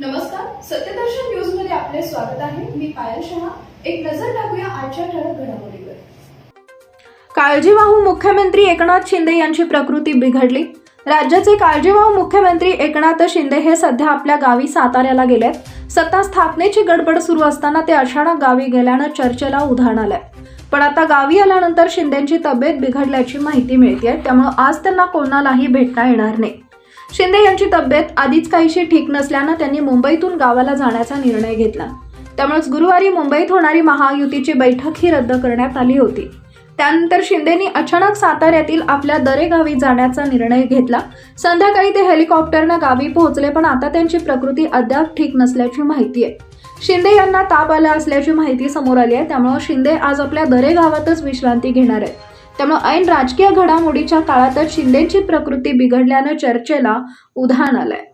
नमस्कार सत्यदर्शन न्यूजमध्ये आपले स्वागत आहे. मी पायल शहा. एक नजर टाकूया आजच्या ठळक घडामोडीवर. काळजीवाहू मुख्यमंत्री एकनाथ शिंदे यांची प्रकृती बिघडली. राज्याचे काळजीवाहू मुख्यमंत्री एकनाथ शिंदे हे सध्या आपल्या गावी साताऱ्याला गेलेत. सत्ता स्थापनेची गडबड सुरू असताना ते अचानक गावी गेल्यानं चर्चेला उधाण आलंय. पण आता गावी आल्यानंतर शिंदेची तब्येत बिघडल्याची माहिती मिळते त्यामुळे आज त्यांना कोणालाही भेटता येणार नाही. शिंदे यांची तब्येत आधीच काहीशी ठीक नसल्यानं त्यांनी मुंबईतून गावाला जाण्याचा निर्णय घेतला. त्यामुळेच गुरुवारी मुंबईत होणारी महायुतीची बैठक ही रद्द करण्यात आली होती. त्यानंतर शिंदेनी अचानक साताऱ्यातील आपल्या दरे गावी जाण्याचा निर्णय घेतला. संध्याकाळी ते हेलिकॉप्टरनं गावी पोहोचले पण आता त्यांची प्रकृती अद्याप ठीक नसल्याची माहिती आहे. शिंदे यांना ताप आला असल्याची माहिती समोर आली आहे त्यामुळे शिंदे आज आपल्या दरे गावातच विश्रांती घेणार आहेत. त्यामुळे ऐन राजकीय घडामोडीच्या काळातच शिंदेची प्रकृती बिघडल्यानं चर्चेला उधाण आलंय.